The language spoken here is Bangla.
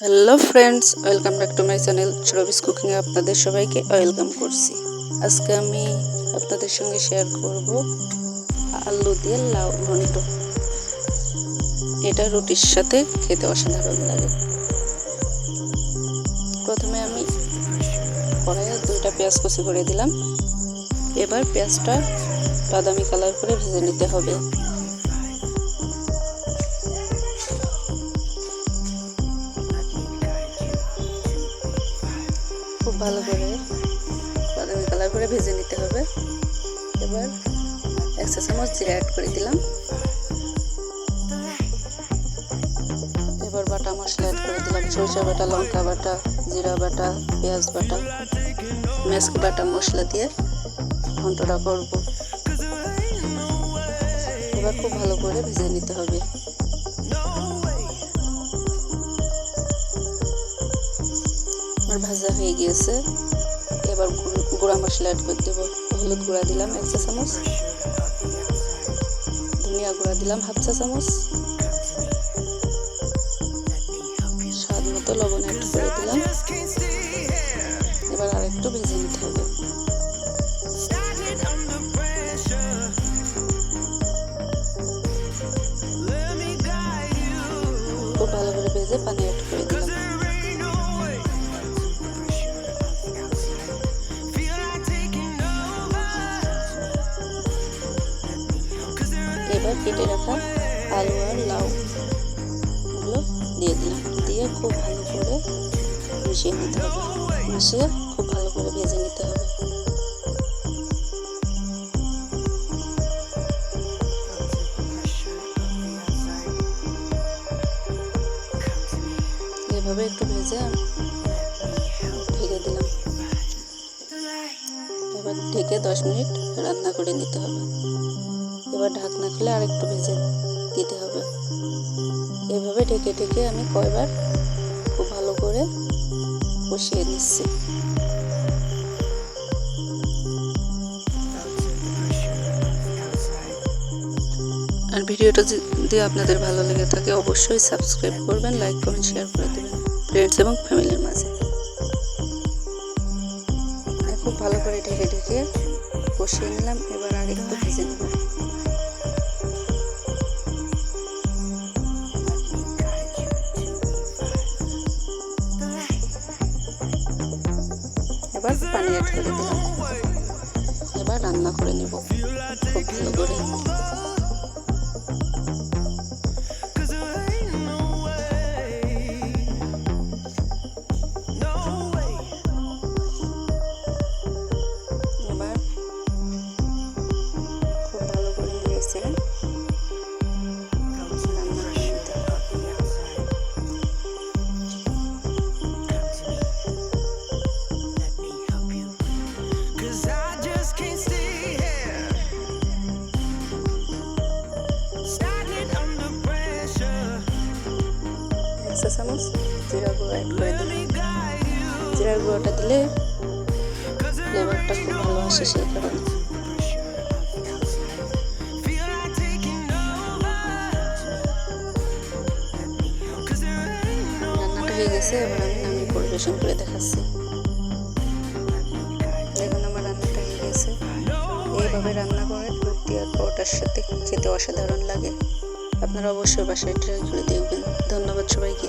Hello friends welcome back to my channel চরবিস কুকিংয়ে আপনাদের সবাইকে ওয়েলকাম করছি। আজকে আমি আপনাদের সঙ্গে শেয়ার করব আলু দিয়ে লাউ ঘন্ট। এটা রুটির সাথে খেতে অসাধারণ লাগে। প্রথমে আমি কড়াইয়ে দুইটা পেঁয়াজ কুচি করে দিলাম। এবার পেঁয়াজটা বাদামি কালার করে ভেজে নিতে হবে। ভালো করে বাদামি কালার করে ভেজে নিতে হবে। এবার এক চা চামচ জিরা অ্যাড করে দিলাম। এবার বাটা মশলা অ্যাড করে দিলাম। সরষা বাটা, লঙ্কা বাটা, জিরা বাটা, পেঁয়াজ বাটা মেসকি বাটা মশলা দিয়ে ঘন্টটা করব। এবার খুব ভালো করে ভেজে নিতে হবে। আমার ভাজা হয়ে গিয়েছে। এবার গুঁড়া মশলা অ্যাড করে দেবো। হলুদ গুঁড়া দিলাম এক চা চামচ। ধনিয়া গুঁড়া দিলাম হাফ চা চামচ। স্বাদ মতো লবণ অ্যাড করে দিলাম। এবার আরেকটু ভেজে নিতে হবে। ভালো করে ভেজে পানি অ্যাড করে দিলাম। কেটে রাখা আলু আর লাউ। এগুলো দিয়ে দিলাম। দিয়ে খুব ভালো করে মিশিয়ে নিতে হবে। মিশিয়ে খুব ভালো করে ভেজে নিতে হবে। এভাবে একটু ভেজে ঢেকে দিলাম। এবার ঢেকে দশ মিনিট রান্না করে নিতে হবে। এবার ঢাকনা খুলে আর একটু ভেজে দিতে হবে। এভাবে ঢেকে ঢেকে আমি কয়বার খুব ভালো করে কষিয়ে নিচ্ছি। আর ভিডিওটা যদি আপনাদের ভালো লেগে থাকে, অবশ্যই সাবস্ক্রাইব করবেন, লাইক কমেন্ট শেয়ার করে দেবেন ফ্রেন্ডস এবং ফ্যামিলির মাঝে। খুব ভালো করে ঢেকে ঢেকে কষিয়ে নিলাম। এবার আর একটু করে দিলাম এবার রান্না করে নেব। খুব ভালো করে। চা চামচ জিরা গুঁড়ো অ্যাড করে দিলাম. জিরার গুঁড়োটা দিলে ফ্লেভারটা খুব ভালো আসে সেই কারণে। রান্নাটা হয়ে গেছে, এবার আমি নামিয়ে পরিবেশন করে দেখাচ্ছি। দেখুন আমার রান্নাটা হয়ে গেছে। এইভাবে রান্না করে রুটি আর পরোটার সাথে খেতে অসাধারণ লাগে। আপনারা অবশ্যই বাসায় ট্রাই করে দেখবেন। ধন্যবাদ সবাইকে।